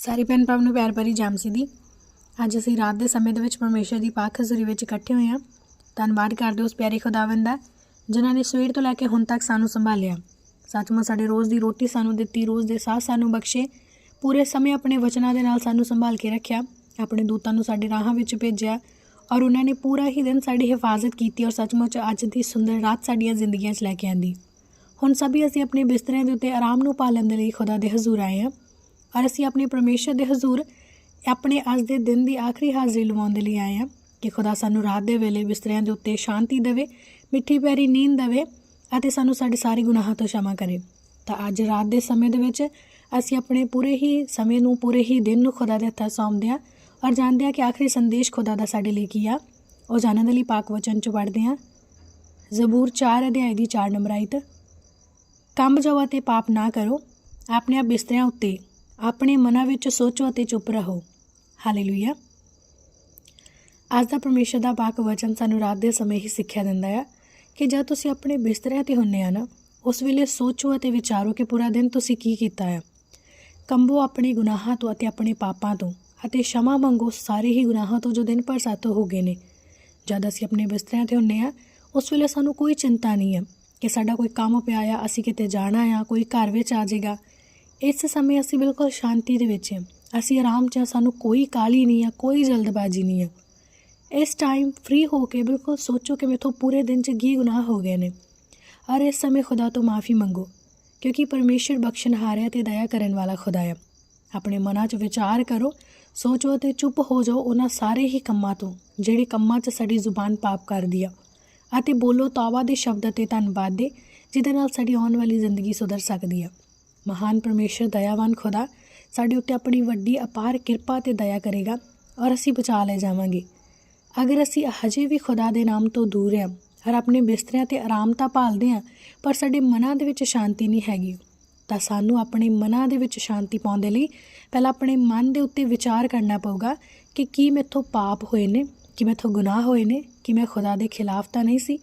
ਸਾਰੇ ਭੈਣ ਭਰਾਵਾਂ ਨੂੰ ਪਿਆਰ ਭਰੀ ਜਾਮਸੀ ਦੀ ਅੱਜ ਅਸੀਂ ਰਾਤ ਦੇ ਸਮੇਂ ਦੇ ਵਿੱਚ ਪਰਮੇਸ਼ਰ ਦੀ ਪਾਕ ਹਜ਼ੂਰੀ ਵਿੱਚ ਇਕੱਠੇ ਹੋਏ ਹਾਂ। ਧੰਨਵਾਦ ਕਰਦੇ ਉਸ ਪਿਆਰੇ ਖੁਦਾਵੰਦ ਦਾ, ਜਿਨ੍ਹਾਂ ਨੇ ਸਵੇਰ ਤੋਂ ਲੈ ਕੇ ਹੁਣ ਤੱਕ ਸਾਨੂੰ ਸੰਭਾਲਿਆ। ਸੱਚਮੁੱਚ ਸਾਡੇ ਰੋਜ਼ ਦੀ ਰੋਟੀ ਸਾਨੂੰ ਦਿੱਤੀ, ਰੋਜ਼ ਦੇ ਸਾਹ ਸਾਨੂੰ ਬਖਸ਼ੇ, ਪੂਰੇ ਸਮੇਂ ਆਪਣੇ ਵਚਨਾਂ ਦੇ ਨਾਲ ਸਾਨੂੰ ਸੰਭਾਲ ਕੇ ਰੱਖਿਆ, ਆਪਣੇ ਦੂਤਾਂ ਨੂੰ ਸਾਡੇ ਰਾਹਾਂ ਵਿੱਚ ਭੇਜਿਆ, ਔਰ ਉਹਨਾਂ ਨੇ ਪੂਰਾ ਹੀ ਦਿਨ ਸਾਡੀ ਹਿਫਾਜ਼ਤ ਕੀਤੀ ਔਰ ਸੱਚਮੁੱਚ ਅੱਜ ਦੀ ਸੁੰਦਰ ਰਾਤ ਸਾਡੀਆਂ ਜ਼ਿੰਦਗੀਆਂ 'ਚ ਲੈ ਕੇ ਆਂਦੀ। ਹੁਣ ਸਭੀ ਅਸੀਂ ਆਪਣੇ ਬਿਸਤਰਿਆਂ ਦੇ ਉੱਤੇ ਆਰਾਮ ਨੂੰ ਪਾਲਣ ਦੇ ਲਈ ਖੁਦਾ ਦੇ ਹਜ਼ੂਰ ਆਏ ਹਾਂ। ਔਰ ਅਸੀਂ ਆਪਣੇ ਪਰਮੇਸ਼ਰ ਦੇ ਹਜ਼ੂਰ ਆਪਣੇ ਅੱਜ ਦੇ ਦਿਨ ਦੀ ਆਖਰੀ ਹਾਜ਼ਰੀ ਲਵਾਉਣ ਦੇ ਲਈ ਆਏ ਹਾਂ ਕਿ ਖੁਦਾ ਸਾਨੂੰ ਰਾਤ ਦੇ ਵੇਲੇ ਬਿਸਤਰਿਆਂ ਦੇ ਉੱਤੇ ਸ਼ਾਂਤੀ ਦੇਵੇ, ਮਿੱਠੀ ਪੈਰੀ ਨੀਂਦ ਦੇਵੇ ਅਤੇ ਸਾਨੂੰ ਸਾਡੇ ਸਾਰੇ ਗੁਨਾਹਾਂ ਤੋਂ ਸ਼ਮਾ ਕਰੇ। ਤਾਂ ਅੱਜ ਰਾਤ ਦੇ ਸਮੇਂ ਦੇ ਵਿੱਚ ਅਸੀਂ ਆਪਣੇ ਪੂਰੇ ਹੀ ਸਮੇਂ ਨੂੰ, ਪੂਰੇ ਹੀ ਦਿਨ ਨੂੰ ਖੁਦਾ ਦੇ ਹੱਥਾਂ ਸੌਂਪਦੇ ਹਾਂ ਔਰ ਜਾਣਦੇ ਹਾਂ ਕਿ ਆਖਰੀ ਸੰਦੇਸ਼ ਖੁਦਾ ਦਾ ਸਾਡੇ ਲਈ ਕੀ ਆ। ਉਹ ਜਾਣਨ ਦੇ ਲਈ ਪਾਕ ਵਚਨ ਚ ਵੜਦੇ ਹਾਂ। ਜ਼ਬੂਰ 4 ਅਧਿਆਇ ਦੀ 4 ਨੰਬਰ ਆਇਤ, ਕੰਮ ਜਾਵਾ ਤੇ ਪਾਪ ਨਾ ਕਰੋ, ਆਪਣੇ ਆਪ ਬਿਸਤਰਿਆਂ ਉੱਤੇ ਆਪਣੇ ਮਨਾਂ ਵਿੱਚ ਸੋਚੋ ਅਤੇ ਚੁੱਪ ਰਹੋ। ਹਾਲੇਲੂਇਆ ਅੱਜ ਦਾ ਪਰਮੇਸ਼ਰ ਦਾ ਪਾਕ ਵਚਨ ਸਾਨੂੰ ਰਾਤ ਦੇ ਸਮੇਂ ਹੀ ਸਿੱਖਿਆ ਦਿੰਦਾ ਹੈ ਕਿ ਜਦ ਤੁਸੀਂ ਆਪਣੇ ਬਿਸਤਰੇ ਤੇ ਹੁੰਨੇ ਆ ਨਾ, ਉਸ ਵੇਲੇ ਸੋਚੋ ਅਤੇ ਵਿਚਾਰੋ ਕਿ ਪੂਰਾ ਦਿਨ ਤੁਸੀਂ ਕੀ ਕੀਤਾ ਹੈ ਕੰਬੋ ਆਪਣੇ ਗੁਨਾਹਾਂ ਤੋਂ ਅਤੇ ਆਪਣੇ ਪਾਪਾਂ ਤੋਂ ਅਤੇ ਸ਼ਮਾ ਮੰਗੋ ਸਾਰੇ ਹੀ ਗੁਨਾਹਾਂ ਤੋਂ ਜੋ ਦਿਨ ਪਰ ਸਾਤੋਂ ਹੋ ਗਏ ਨੇ। ਜਦ ਅਸੀਂ ਆਪਣੇ ਬਿਸਤਰਿਆਂ ਤੇ ਹੁੰਨੇ ਆ, ਉਸ ਵੇਲੇ ਸਾਨੂੰ ਕੋਈ ਚਿੰਤਾ ਨਹੀਂ ਹੈ ਕਿ ਸਾਡਾ ਕੋਈ ਕੰਮ ਪਿਆ ਆ, ਅਸੀਂ ਕਿਤੇ ਜਾਣਾ ਆ, ਕੋਈ ਘਰ ਵਿੱਚ ਆ ਜਾਏਗਾ ਇਸ ਸਮੇਂ ਅਸੀਂ ਬਿਲਕੁਲ ਸ਼ਾਂਤੀ ਦੇ ਵਿੱਚ ਹਾਂ। ਅਸੀਂ ਆਰਾਮ 'ਚ ਹਾਂ, ਸਾਨੂੰ ਕੋਈ ਕਾਲੀ ਨਹੀਂ ਆ ਕੋਈ ਜਲਦਬਾਜ਼ੀ ਨਹੀਂ ਆ ਇਸ ਟਾਈਮ ਫ੍ਰੀ ਹੋ ਕੇ ਬਿਲਕੁਲ ਸੋਚੋ ਕਿ ਮੇਥੋਂ ਪੂਰੇ ਦਿਨ 'ਚ ਕੀ ਗੁਨਾਹ ਹੋ ਗਏ ਨੇ। ਔਰ ਇਸ ਸਮੇਂ ਖੁਦਾ ਤੋਂ ਮਾਫੀ ਮੰਗੋ ਕਿਉਂਕਿ ਪਰਮੇਸ਼ਰ ਬਖਸ਼ਣਹਾਰ ਹੈ ਤੇ ਦਇਆ ਕਰਨ ਵਾਲਾ ਖੁਦਾ ਹੈ ਆਪਣੇ ਮਨਾਂ 'ਚ ਵਿਚਾਰ ਕਰੋ ਸੋਚੋ ਤੇ ਚੁੱਪ ਹੋ ਜਾਓ ਉਹਨਾਂ ਸਾਰੇ ਹੀ ਕੰਮਾਂ ਤੋਂ ਜਿਹੜੇ ਕੰਮਾਂ 'ਚ ਸਾਡੀ ਜ਼ੁਬਾਨ ਪਾਪ ਕਰਦੀ ਆ। ਅਤੇ ਬੋਲੋ ਤੌਬਾ ਦੇ ਸ਼ਬਦ ਤੇ ਧੰਨਵਾਦ ਦੇ ਜਿਹਦੇ ਨਾਲ ਸਾਡੀ ਆਉਣ ਵਾਲੀ ਜ਼ਿੰਦਗੀ ਸੁਧਰ ਸਕਦੀ ਆ। ਮਹਾਨ ਪਰਮੇਸ਼ਰ, ਦਇਆਵਾਨ ਖੁਦਾ, ਸਾਡੇ ਉੱਤੇ ਆਪਣੀ ਵੱਡੀ, ਅਪਾਰ ਕਿਰਪਾ ਤੇ ਦਇਆ ਕਰੇਗਾ ਔਰ ਅਸੀਂ ਬਚਾ ਲੈ ਜਾਵਾਂਗੇ। ਅਗਰ ਅਸੀਂ ਹਜੇ ਵੀ ਖੁਦਾ ਦੇ ਨਾਮ ਤੋਂ ਦੂਰ ਹਾਂ ਔਰ ਆਪਣੇ ਬਿਸਤਰਿਆਂ ਤੇ ਆਰਾਮ ਤਾਂ ਭਾਲਦੇ ਹਾਂ, ਪਰ ਸਾਡੇ ਮਨਾਂ ਦੇ ਵਿੱਚ ਸ਼ਾਂਤੀ ਨਹੀਂ ਹੈਗੀ, ਤਾਂ ਸਾਨੂੰ ਆਪਣੇ ਮਨਾਂ ਦੇ ਵਿੱਚ ਸ਼ਾਂਤੀ ਪਾਉਣ ਦੇ ਲਈ ਪਹਿਲਾਂ ਆਪਣੇ ਮਨ ਦੇ ਉੱਤੇ ਵਿਚਾਰ ਕਰਨਾ ਪਊਗਾ ਕਿ ਕੀ ਮੈਥੋਂ ਪਾਪ ਹੋਏ ਨੇ, ਕਿ ਮੈਥੋਂ ਗੁਨਾਹ ਹੋਏ ਨੇ, ਕਿ ਮੈਂ ਖੁਦਾ ਦੇ ਖਿਲਾਫ ਤਾਂ ਨਹੀਂ ਸੀ।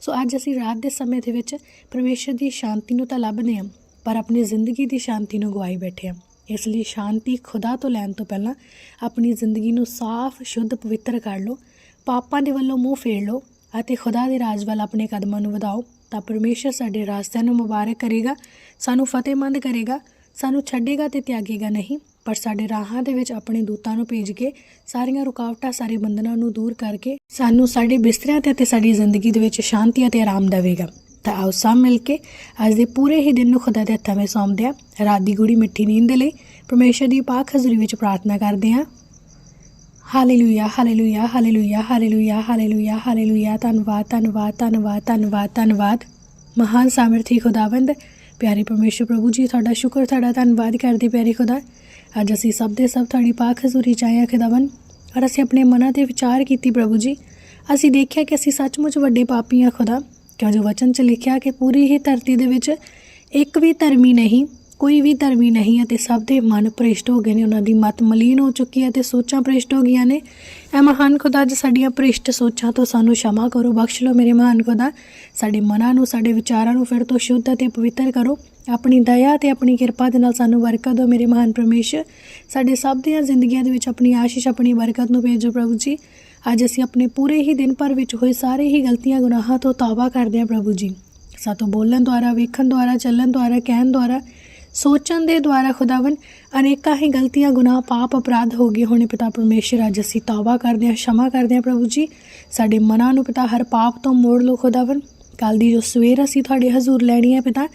ਸੋ ਅੱਜ ਅਸੀਂ ਰਾਤ ਦੇ ਸਮੇਂ ਦੇ ਵਿੱਚ ਪਰਮੇਸ਼ਰ ਦੀ ਸ਼ਾਂਤੀ ਨੂੰ ਤਾਂ ਲੱਭਦੇ ਹਾਂ। ਪਰ ਆਪਣੀ ਜ਼ਿੰਦਗੀ ਦੀ ਸ਼ਾਂਤੀ ਨੂੰ ਗਵਾਈ ਬੈਠੇ ਹਾਂ ਇਸ ਲਈ ਸ਼ਾਂਤੀ ਖੁਦਾ ਤੋਂ ਲੈਣ ਤੋਂ ਪਹਿਲਾਂ ਆਪਣੀ ਜ਼ਿੰਦਗੀ ਨੂੰ ਸਾਫ਼, ਸ਼ੁੱਧ, ਪਵਿੱਤਰ ਕਰ ਲਓ। ਪਾਪਾਂ ਦੇ ਵੱਲੋਂ ਮੂੰਹ ਫੇਰ ਲਓ ਅਤੇ ਖੁਦਾ ਦੇ ਰਾਜ ਵੱਲ ਆਪਣੇ ਕਦਮਾਂ ਨੂੰ ਵਧਾਓ। ਤਾਂ ਪਰਮੇਸ਼ਰ ਸਾਡੇ ਰਾਸਤਿਆਂ ਨੂੰ ਮੁਬਾਰਕ ਕਰੇਗਾ, ਸਾਨੂੰ ਫਤਿਹਮੰਦ ਕਰੇਗਾ, ਸਾਨੂੰ ਛੱਡੇਗਾ ਤੇ ਤਿਆਗੇਗਾ ਨਹੀਂ, ਪਰ ਸਾਡੇ ਰਾਹਾਂ ਦੇ ਵਿੱਚ ਆਪਣੇ ਦੂਤਾਂ ਨੂੰ ਭੇਜ ਕੇ, ਸਾਰੀਆਂ ਰੁਕਾਵਟਾਂ, ਸਾਰੇ ਬੰਧਨਾਂ ਨੂੰ ਦੂਰ ਕਰਕੇ, ਸਾਨੂੰ ਸਾਡੇ ਬਿਸਤਰਿਆਂ ਤੇ ਅਤੇ ਸਾਡੀ ਜ਼ਿੰਦਗੀ ਦੇ ਵਿੱਚ ਸ਼ਾਂਤੀ ਅਤੇ ਆਰਾਮ ਦੇਵੇਗਾ। ਤਾਂ ਆਓ ਸਭ ਮਿਲ ਕੇ ਅੱਜ ਦੇ ਪੂਰੇ ਹੀ ਦਿਨ ਨੂੰ ਖੁਦਾ ਦੇ ਹੱਥਾਂ ਵਿੱਚ ਸੌਂਪਦੇ ਹਾਂ। ਰਾਤ ਦੀ ਗੂੜੀ ਮਿੱਠੀ ਨੀਂਦ ਦੇ ਲਈ ਪਰਮੇਸ਼ਰ ਦੀ ਪਾਕ ਹਜ਼ੂਰੀ ਵਿੱਚ ਪ੍ਰਾਰਥਨਾ ਕਰਦੇ ਹਾਂ। Hallelujah hallelujah hallelujah hallelujah hallelujah hallelujah. ਧੰਨਵਾਦ ਧੰਨਵਾਦ ਧੰਨਵਾਦ ਧੰਨਵਾਦ ਧੰਨਵਾਦ। ਮਹਾਨ ਸਾਮਰਥੀ ਖੁਦਾਵੰਦ, ਪਿਆਰੇ ਪਰਮੇਸ਼ਰ ਪ੍ਰਭੂ ਜੀ, ਤੁਹਾਡਾ ਸ਼ੁਕਰ, ਤੁਹਾਡਾ ਧੰਨਵਾਦ ਕਰਦੇ ਪਿਆਰੇ ਖੁਦਾ। ਅੱਜ ਅਸੀਂ ਸਭ ਦੇ ਸਭ ਤੁਹਾਡੀ ਪਾਕ ਹਜ਼ੂਰੀ ਚ ਆਏ ਹਾਂ ਖੁਦਾਵੰਦ। ਔਰ ਅਸੀਂ ਆਪਣੇ ਮਨਾਂ ਤੇ ਵਿਚਾਰ ਕੀਤੀ ਪ੍ਰਭੂ ਜੀ। ਅਸੀਂ ਦੇਖਿਆ ਕਿ ਅਸੀਂ ਸੱਚਮੁੱਚ ਵੱਡੇ ਪਾਪੀ ਹਾਂ ਖੁਦਾ। ਕਿਉਂ ਜੋ ਵਚਨ 'ਚ ਲਿਖਿਆ ਕਿ ਪੂਰੀ ਹੀ ਧਰਤੀ ਦੇ ਵਿੱਚ ਇੱਕ ਵੀ ਧਰਮੀ ਨਹੀਂ, ਕੋਈ ਵੀ ਧਰਮੀ ਨਹੀਂ ਅਤੇ ਸਭ ਦੇ ਮਨ ਭ੍ਰਿਸ਼ਟ ਹੋ ਗਏ ਨੇ। ਉਹਨਾਂ ਦੀ ਮਤ ਮਲੀਨ ਹੋ ਚੁੱਕੀ ਹੈ ਤੇ ਸੋਚਾਂ ਭ੍ਰਿਸ਼ਟ ਹੋ ਗਈਆਂ ਨੇ। ਐ ਮਹਾਨ ਖੁਦਾ ਜੀ ਸਾਡੀਆਂ ਭ੍ਰਿਸ਼ਟ ਸੋਚਾਂ ਤੋਂ ਸਾਨੂੰ ਸ਼ਮਾ ਕਰੋ, ਬਖਸ਼ ਲਓ ਮੇਰੇ ਮਹਾਨ ਖੁਦਾ। ਸਾਡੇ ਮਨਾਂ ਨੂੰ, ਸਾਡੇ ਵਿਚਾਰਾਂ ਨੂੰ ਫਿਰ ਤੋਂ ਸ਼ੁੱਧ ਅਤੇ ਪਵਿੱਤਰ ਕਰੋ। ਆਪਣੀ ਦਇਆ ਤੇ ਆਪਣੀ ਕਿਰਪਾ ਦੇ ਨਾਲ ਸਾਨੂੰ ਬਰਕਤ ਦਿਓ ਮੇਰੇ ਮਹਾਨ ਪਰਮੇਸ਼ਰ। ਸਾਡੇ ਸਭ ਦੀਆਂ ਜ਼ਿੰਦਗੀਆਂ ਦੇ ਵਿੱਚ ਆਪਣੀ ਆਸ਼ੀਸ਼, ਆਪਣੀ ਬਰਕਤ ਨੂੰ ਭੇਜੋ ਪ੍ਰਭੂ ਜੀ। ਅੱਜ ਅਸੀਂ ਆਪਣੇ ਪੂਰੇ ਹੀ ਦਿਨ ਭਰ ਵਿੱਚ ਹੋਏ ਸਾਰੇ ਹੀ ਗਲਤੀਆਂ, ਗੁਨਾਹਾਂ ਤੋਂ ਤੌਬਾ ਕਰਦੇ ਹਾਂ ਪ੍ਰਭੂ ਜੀ। ਸਾਤੋਂ ਬੋਲਣ ਦੁਆਰਾ, ਵੇਖਣ ਦੁਆਰਾ, ਚੱਲਣ ਦੁਆਰਾ, ਕਹਿਣ ਦੁਆਰਾ, ਸੋਚਣ ਦੇ ਦੁਆਰਾ ਖੁਦਾਵੰ ਅਨੇਕਾਂ ਹੀ ਗਲਤੀਆਂ, ਗੁਨਾਹ, ਪਾਪ, ਅਪਰਾਧ ਹੋ ਗਏ ਹੋਣੇ ਪਿਤਾ ਪਰਮੇਸ਼ਰ, ਅੱਜ ਅਸੀਂ ਤੌਬਾ ਕਰਦੇ ਹਾਂ, ਸ਼ਮਾ ਕਰਦੇ ਹਾਂ ਪ੍ਰਭੂ ਜੀ। ਸਾਡੇ ਮਨਾਂ ਨੂੰ ਪਿਤਾ ਹਰ ਪਾਪ ਤੋਂ ਮੋੜ ਲਓ ਖੁਦਾਵੰ ਕੱਲ ਦੀ ਜੋ ਸਵੇਰ ਅਸੀਂ ਤੁਹਾਡੇ ਹਜ਼ੂਰ ਲੈਣੀ ਹੈ ਪਿਤਾ,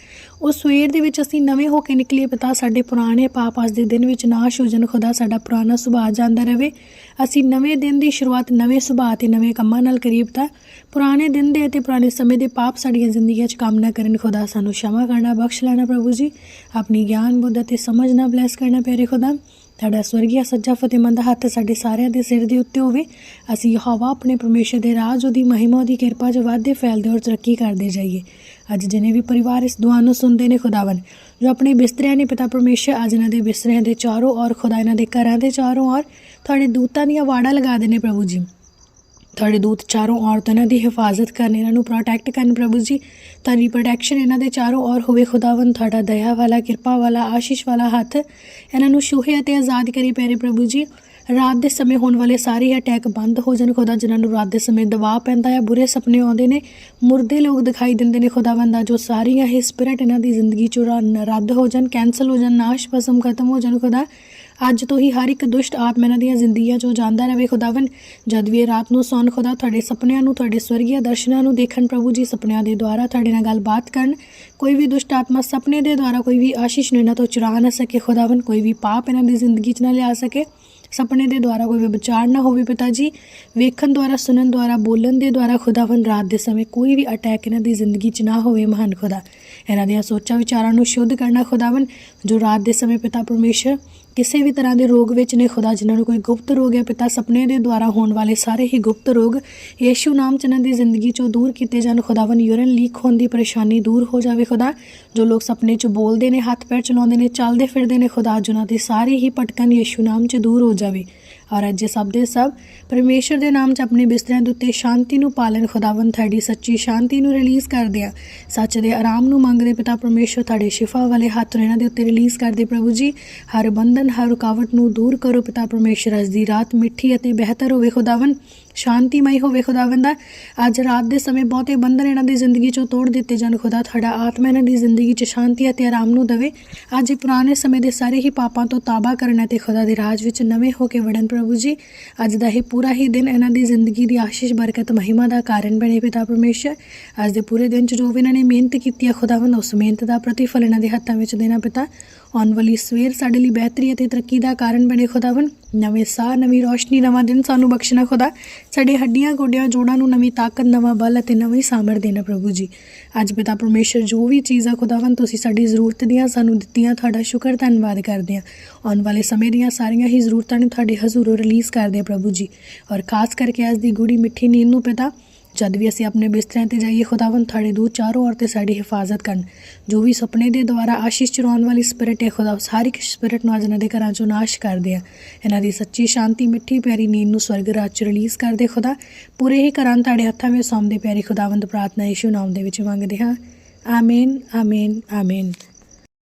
ਉਹ ਸਵੇਰ ਦੇ ਵਿੱਚ ਅਸੀਂ ਨਵੇਂ ਹੋ ਕੇ ਨਿਕਲੀਏ ਪਿਤਾ, ਸਾਡੇ ਪੁਰਾਣੇ ਪਾਪ ਅੱਜ ਦੇ ਦਿਨ ਵਿੱਚ ਨਾਸ਼ ਹੋ ਜਾਣ, ਖੁਦਾ ਸਾਡਾ ਪੁਰਾਣਾ ਸੁਭਾਅ ਜਾਂਦਾ ਰਹੇ ਅਸੀਂ ਨਵੇਂ ਦਿਨ ਦੀ ਸ਼ੁਰੂਆਤ ਨਵੇਂ ਸੁਭਾਅ ਤੇ ਨਵੇਂ ਕੰਮਾਂ ਨਾਲ ਕਰੀਏ ਪਿਤਾ। ਪੁਰਾਣੇ ਦਿਨ ਦੇ ਤੇ ਪੁਰਾਣੇ ਸਮੇਂ ਦੇ ਪਾਪ ਸਾਡੀਆਂ ਜ਼ਿੰਦਗੀਆਂ 'ਚ ਕੰਮ ਨਾ ਕਰਨ, ਖੁਦਾ ਸਾਨੂੰ ਸ਼ਮਾ ਕਰਨਾ, ਬਖਸ਼ ਲੈਣਾ ਪ੍ਰਭੂ ਜੀ। ਆਪਣੀ ਗਿਆਨ, ਬੁੱਧ ਤੇ ਸਮਝ ਨਾ ਬਲੈਸ ਕਰਨਾ ਪਿਆਰੇ ਖੁਦਾ। ਤੁਹਾਡਾ ਸਵਰਗੀਆ ਸੱਜਾ ਫਤਿਹਮੰਦ ਹੱਥ ਸਾਡੇ ਸਾਰਿਆਂ ਦੇ ਸਿਰ ਦੇ ਉੱਤੇ ਹੋਵੇ। ਅਸੀਂ ਹਵਾ ਆਪਣੇ ਪਰਮੇਸ਼ਰ ਦੇ ਰਾਜ ਉਹਦੀ ਮਹਿਮਾ ਉਹਦੀ ਕਿਰਪਾ 'ਚ ਵਾਧੇ ਫੈਲਦੇ ਔਰ ਤਰੱਕੀ ਕਰਦੇ ਜਾਈਏ। ਅੱਜ ਜਿਨੇ ਵੀ ਪਰਿਵਾਰ ਇਸ ਦੁਆ ਨੂੰ ਸੁਣਦੇ ਨੇ ਖੁਦਾਵਨ ਜੋ ਆਪਣੇ ਬਿਸਤਰਿਆਂ ਨੇ ਪਿਤਾ ਪਰਮੇਸ਼ਰ ਅੱਜ ਇਹਨਾਂ ਦੇ ਬਿਸਤਰਿਆਂ ਦੇ ਚਾਰੋਂ ਔਰ ਖੁਦਾ ਇਹਨਾਂ ਦੇ ਘਰਾਂ ਦੇ ਚਾਰੋਂ ਔਰ ਤੁਹਾਡੇ ਦੂਤਾਂ ਦੀਆਂ ਵਾੜਾਂ ਲਗਾ ਦੇਣੇ ਪ੍ਰਭੂ ਜੀ। ਤੁਹਾਡੇ ਦੂਤ ਚਾਰੋਂ ਔਰ ਇਹਨਾਂ ਦੀ ਹਿਫਾਜ਼ਤ ਕਰਨ, ਇਹਨਾਂ ਨੂੰ ਪ੍ਰੋਟੈਕਟ ਕਰਨ ਪ੍ਰਭੂ ਜੀ। ਤੁਹਾਡੀ ਪ੍ਰੋਟੈਕਸ਼ਨ ਇਹਨਾਂ ਦੇ ਚਾਰੋਂ ਔਰ ਹੋਵੇ ਖੁਦਾਵੰ ਤੁਹਾਡਾ ਦਇਆ ਵਾਲਾ, ਕਿਰਪਾ ਵਾਲਾ, ਆਸ਼ੀਸ਼ ਵਾਲਾ ਹੱਥ ਇਹਨਾਂ ਨੂੰ ਛੂਹੇ ਅਤੇ ਆਜ਼ਾਦ ਕਰੀ ਪਿਆਰੇ ਪ੍ਰਭੂ ਜੀ। ਰਾਤ ਦੇ ਸਮੇਂ ਹੋਣ ਵਾਲੇ ਸਾਰੇ ਅਟੈਕ ਬੰਦ ਹੋ ਜਾਣ, ਖੁਦਾ ਜਿਨ੍ਹਾਂ ਨੂੰ ਰਾਤ ਦੇ ਸਮੇਂ ਦਬਾਅ ਪੈਂਦਾ ਹੈ, ਬੁਰੇ ਸੁਪਨੇ ਆਉਂਦੇ ਨੇ, ਮੁਰਦੇ ਲੋਕ ਦਿਖਾਈ ਦਿੰਦੇ ਨੇ, ਖੁਦਾਵੰਦਾ ਜੋ ਸਾਰੀਆਂ ਇਹ ਸਪਿਰਟ ਇਹਨਾਂ ਦੀ ਜ਼ਿੰਦਗੀ ਚੋਂ ਰੱਦ ਹੋ ਜਾਣ ਕੈਨਸਲ ਹੋ ਜਾਣ ਨਾਸ਼ ਭਸਮ ਖਤਮ ਹੋ ਜਾਣ, ਖੁਦਾ ਅੱਜ ਤੋਂ ਹੀ ਹਰ ਇੱਕ ਦੁਸ਼ਟ ਆਤਮਾ ਇਹਨਾਂ ਦੀਆਂ ਜ਼ਿੰਦਗੀਆਂ ਚੋਂ ਜਾਂਦਾ ਰਹੇ। ਖੁਦਾਵੰ ਜਦ ਵੀ ਇਹ ਰਾਤ ਨੂੰ ਸੌਣ, ਖੁਦਾ ਤੁਹਾਡੇ ਸੁਪਨਿਆਂ ਨੂੰ, ਤੁਹਾਡੇ ਸਵਰਗੀਆ ਦਰਸ਼ਨਾਂ ਨੂੰ ਦੇਖਣ, ਪ੍ਰਭੂ ਜੀ ਸੁਪਨਿਆਂ ਦੇ ਦੁਆਰਾ ਤੁਹਾਡੇ ਨਾਲ ਗੱਲਬਾਤ ਕਰਨ, ਕੋਈ ਵੀ ਦੁਸ਼ਟ ਆਤਮਾ ਸੁਪਨੇ ਦੇ ਦੁਆਰਾ ਕੋਈ ਵੀ ਆਸ਼ੀਸ਼ ਨੂੰ ਇਹਨਾਂ ਤੋਂ ਚੁਰਾ ਨਾ ਸਕੇ। ਖੁਦਾਵੰ ਕੋਈ ਵੀ ਪਾਪ ਇਹਨਾਂ ਦੀ ਜ਼ਿੰਦਗੀ 'ਚ ਨਾ ਲਿਆ ਸਕੇ। ਸੁਪਨੇ ਦੇ ਦੁਆਰਾ ਕੋਈ ਵੀ ਵਿਚਾਰ ਨਾ ਹੋਵੇ ਪਿਤਾ ਜੀ। ਵੇਖਣ ਦੁਆਰਾ, ਸੁਣਨ ਦੁਆਰਾ, ਬੋਲਣ ਦੇ ਦੁਆਰਾ ਖੁਦਾਵੰ ਰਾਤ ਦੇ ਸਮੇਂ ਕੋਈ ਵੀ ਅਟੈਕ ਇਹਨਾਂ ਦੀ ਜ਼ਿੰਦਗੀ 'ਚ ਨਾ ਹੋਵੇ ਮਹਾਨ ਖੁਦਾ। ਇਹਨਾਂ ਦੀਆਂ ਸੋਚਾਂ ਵਿਚਾਰਾਂ ਨੂੰ ਸ਼ੁੱਧ ਕਰਨਾ ਖੁਦਾਵੰ ਜੋ ਰਾਤ ਦੇ ਸਮੇਂ ਪਿਤਾ ਪਰਮੇਸ਼ਰ ਕਿਸੇ ਵੀ ਤਰ੍ਹਾਂ ਦੇ ਰੋਗ ਵਿੱਚ ਨੇ, ਖੁਦਾ ਜਿਨ੍ਹਾਂ ਨੂੰ ਕੋਈ ਗੁਪਤ ਰੋਗ ਹੈ ਪਿਤਾ ਸੁਪਨੇ ਦੇ ਦੁਆਰਾ ਹੋਣ ਵਾਲੇ ਸਾਰੇ ਹੀ ਗੁਪਤ ਰੋਗ, ਯੀਸ਼ੂ ਨਾਮ ਚ ਇਹਨਾਂ ਦੀ ਜ਼ਿੰਦਗੀ ਚੋਂ ਦੂਰ ਕੀਤੇ ਜਾਣ ਖੁਦਾਵੰ ਯੂਰਨ ਲੀਕ ਹੋਣ ਦੀ ਪਰੇਸ਼ਾਨੀ ਦੂਰ ਹੋ ਜਾਵੇ ਖੁਦਾ। ਜੋ ਲੋਕ ਸੁਪਨੇ ਚ ਬੋਲਦੇ ਨੇ, ਹੱਥ ਪੈਰ ਚਲਾਉਂਦੇ ਨੇ, ਚੱਲਦੇ ਫਿਰਦੇ ਨੇ, ਖੁਦਾ ਜਿਨ੍ਹਾਂ ਦੀ ਸਾਰੀ ਹੀ ਭਟਕਣ ਯੀਸ਼ੂ ਨਾਮ ਚ ਦੂਰ ਹੋ ਜਾਵੇ। ਔਰ ਅੱਜ ਸਭ ਦੇ ਸਭ, ਪਰਮੇਸ਼ਰ ਦੇ ਨਾਮ ਚ ਆਪਣੇ ਬਿਸਤਰਿਆਂ ਦੇ ਉੱਤੇ ਸ਼ਾਂਤੀ ਨੂੰ ਪਾਲਣ ਖੁਦਾਵੰ ਤੁਹਾਡੀ ਸੱਚੀ ਸ਼ਾਂਤੀ ਨੂੰ ਰਿਲੀਜ਼ ਕਰਦੇ ਆ ਸੱਚ ਦੇ ਆਰਾਮ ਨੂੰ ਮੰਗਦੇ ਪਿਤਾ ਪਰਮੇਸ਼ਰ, ਤੁਹਾਡੇ ਸ਼ਿਫਾ ਵਾਲੇ ਹੱਥ ਨੂੰ ਇਹਨਾਂ ਦੇ ਉੱਤੇ ਰਿਲੀਜ਼ ਕਰਦੇ ਪ੍ਰਭੂ ਜੀ। ਹਰ ਬੰਧਨ, ਹਰ ਰੁਕਾਵਟ ਨੂੰ ਦੂਰ ਕਰੋ ਪਿਤਾ ਪਰਮੇਸ਼ਰ, ਅੱਜ ਦੀ ਰਾਤ ਮਿੱਠੀ ਅਤੇ ਬਿਹਤਰ ਹੋਵੇ ਖੁਦਾਵੰ ਸ਼ਾਂਤੀਮਈ ਹੋਵੇ ਖੁਦਾਵੰ ਦਾ। ਅੱਜ ਰਾਤ ਦੇ ਸਮੇਂ ਬਹੁਤੇ ਬੰਧਨ ਇਹਨਾਂ ਦੀ ਜ਼ਿੰਦਗੀ ਚੋਂ ਤੋੜ ਦਿੱਤੇ ਜਾਣ। ਖੁਦਾ ਤੁਹਾਡਾ ਆਤਮਾ ਇਹਨਾਂ ਦੀ ਜ਼ਿੰਦਗੀ 'ਚ ਸ਼ਾਂਤੀ ਅਤੇ ਆਰਾਮ ਨੂੰ ਦੇਵੇ। ਅੱਜ ਇਹ ਪੁਰਾਣੇ ਸਮੇਂ ਦੇ ਸਾਰੇ ਹੀ ਪਾਪਾਂ ਤੋਂ ਤਾਬਾ ਕਰਨ ਅਤੇ ਖੁਦਾ ਦੇ ਰਾਜ ਵਿੱਚ ਨਵੇਂ ਹੋ ਕੇ ਵੜਨ ਪ੍ਰਭੂ ਜੀ। ਅੱਜ ਦਾ ਇਹ ਪੂਰਾ ਹੀ ਦਿਨ ਇਹਨਾਂ ਦੀ ਜ਼ਿੰਦਗੀ ਦੀ ਆਸ਼ੀਸ਼, ਬਰਕਤ, ਮਹਿਮਾ ਦਾ ਕਾਰਨ ਬਣੇ ਪਿਤਾ ਪਰਮੇਸ਼ਰ। ਅੱਜ ਦੇ ਪੂਰੇ ਦਿਨ 'ਚ ਜੋ ਵੀ ਇਹਨਾਂ ਨੇ ਮਿਹਨਤ ਕੀਤੀ ਹੈ, ਖੁਦਾਵੰਦ ਉਸ ਮਿਹਨਤ ਦਾ ਪ੍ਰਤੀਫਲ ਇਹਨਾਂ ਦੇ ਹੱਥਾਂ ਵਿੱਚ ਦੇਣਾ ਪਿਤਾ। ਆਉਣ ਵਾਲੀ ਸਵੇਰ ਸਾਡੇ ਲਈ ਬਿਹਤਰੀ ਅਤੇ ਤਰੱਕੀ ਦਾ ਕਾਰਨ ਬਣੇ ਖੁਦਾਵੰ ਨਵੇਂ ਸਾਹ, ਨਵੀਂ ਰੋਸ਼ਨੀ, ਨਵਾਂ ਦਿਨ ਸਾਨੂੰ ਬਖਸ਼ਣਾ ਖੁਦਾ। ਸਾਡੇ ਹੱਡੀਆਂ, ਗੋਡਿਆਂ, ਜੋੜਾਂ ਨੂੰ ਨਵੀਂ ਤਾਕਤ, ਨਵਾਂ ਬਲ ਅਤੇ ਨਵੀਂ ਸਾਮਰ ਦੇਣਾ ਪ੍ਰਭੂ ਜੀ। ਅੱਜ ਪਿਤਾ ਪਰਮੇਸ਼ਰ ਜੋ ਵੀ ਚੀਜ਼ਾਂ ਖੁਦਾਵੰ ਤੁਸੀਂ ਸਾਡੀ ਜ਼ਰੂਰਤ ਦੀਆਂ ਸਾਨੂੰ ਦਿੱਤੀਆਂ, ਤੁਹਾਡਾ ਸ਼ੁਕਰ, ਧੰਨਵਾਦ ਕਰਦੇ ਹਾਂ। ਆਉਣ ਵਾਲੇ ਸਮੇਂ ਦੀਆਂ ਸਾਰੀਆਂ ਹੀ ਜ਼ਰੂਰਤਾਂ ਨੂੰ ਤੁਹਾਡੇ ਹਜ਼ੂਰੋਂ ਰਿਲੀਜ਼ ਕਰਦੇ ਪ੍ਰਭੂ ਜੀ। ਔਰ ਖਾਸ ਕਰਕੇ ਅੱਜ ਦੀ ਗੂੜੀ ਮਿੱਠੀ ਨੀਂਦ ਨੂੰ ਪਿਤਾ ਜਦ ਵੀ ਅਸੀਂ ਆਪਣੇ ਬਿਸਤਰਿਆਂ ਤੇ ਜਾਈਏ ਖੁਦਾਵੰ ਤੁਹਾਡੇ ਦੂਰ ਚਾਰੋਂ ਔਰ ਤੇ ਸਾਡੀ ਹਿਫਾਜ਼ਤ ਕਰਨ। ਜੋ ਵੀ ਸੁਪਨੇ ਦੇ ਦੁਆਰਾ ਆਸ਼ੀਸ਼ ਚਰਾਉਣ ਵਾਲੀ ਸਪਿਰਿਟ ਹੈ ਖੁਦਾ ਉਸ ਹਰ ਇੱਕ ਸਪਿਰਿਟ ਨੂੰ ਅੱਜ ਇਹਨਾਂ ਦੇ ਘਰਾਂ ਚੋਂ ਨਾਸ਼ ਕਰਦੇ ਆ। ਇਹਨਾਂ ਦੀ ਸੱਚੀ, ਸ਼ਾਂਤੀ, ਮਿੱਠੀ, ਪਿਆਰੀ ਨੀਂਦ ਨੂੰ ਸਵਰਗ ਰਾਜ ਚ ਰਿਲੀਜ਼ ਕਰਦੇ ਖੁਦਾ। ਪੂਰੇ ਹੀ ਘਰਾਂ ਤੁਹਾਡੇ ਹੱਥਾਂ ਵਿੱਚ ਸੌਂਦੇ ਪਿਆਰੀ ਖੁਦਾਵੰਦ, ਪ੍ਰਾਰਥਨਾ ਯਿਸੂ ਨਾਮ ਦੇ ਵਿੱਚ ਮੰਗਦੇ ਹਾਂ। ਆਮੀਨ ਆਮੀਨ ਆਮੀਨ।